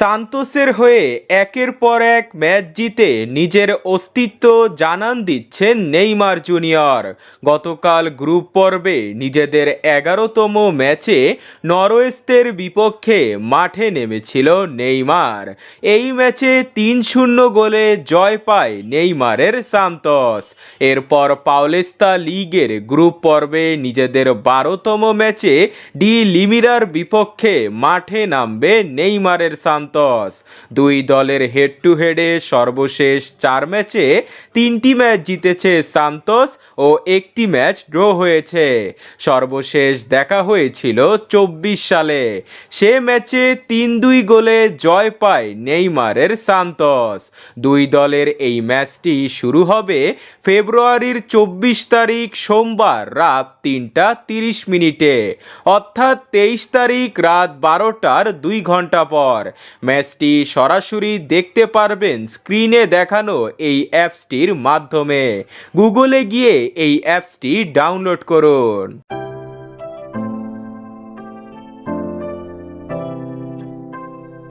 সান্তোসের হয়ে একের পর এক ম্যাচ জিতে নিজের অস্তিত্ব জানান দিচ্ছেন নেইমার জুনিয়র। গতকাল গ্রুপ পর্বে নিজেদের এগারোতম ম্যাচে নরওয়েস্টের বিপক্ষে মাঠে নেমেছিল নেইমার। এই ম্যাচে তিন শূন্য গোলে জয় পায় নেইমারের সান্তোস। এরপর পাওলেস্তা লিগের গ্রুপ পর্বে নিজেদের বারোতম ম্যাচে ডি লিমিরার বিপক্ষে মাঠে নামবে নেইমারের সান্তোস। দুই দলের হেড টু হেডে সর্বশেষ চার ম্যাচে তিনটি ম্যাচ জিতেছে সান্তোস ও একটি ম্যাচ ড্র হয়েছে। সর্বশেষ দেখা হয়েছিল চব্বিশ সালে। সে ম্যাচে তিন দুই গোলে জয় পায় নেইমারের সান্তোস। দুই দলের এই ম্যাচটি শুরু হবে ফেব্রুয়ারির চব্বিশ তারিখ সোমবার রাত তিনটা তিরিশ মিনিটে। অর্থাৎ তেইশ তারিখ রাত বারোটার দুই ঘণ্টা পর। ম্যাচটি সরাসরি দেখতে পারবেন স্ক্রিনে দেখানো এই অ্যাপসটির মাধ্যমে। গুগলে গিয়ে এই অ্যাপসটি ডাউনলোড করুন।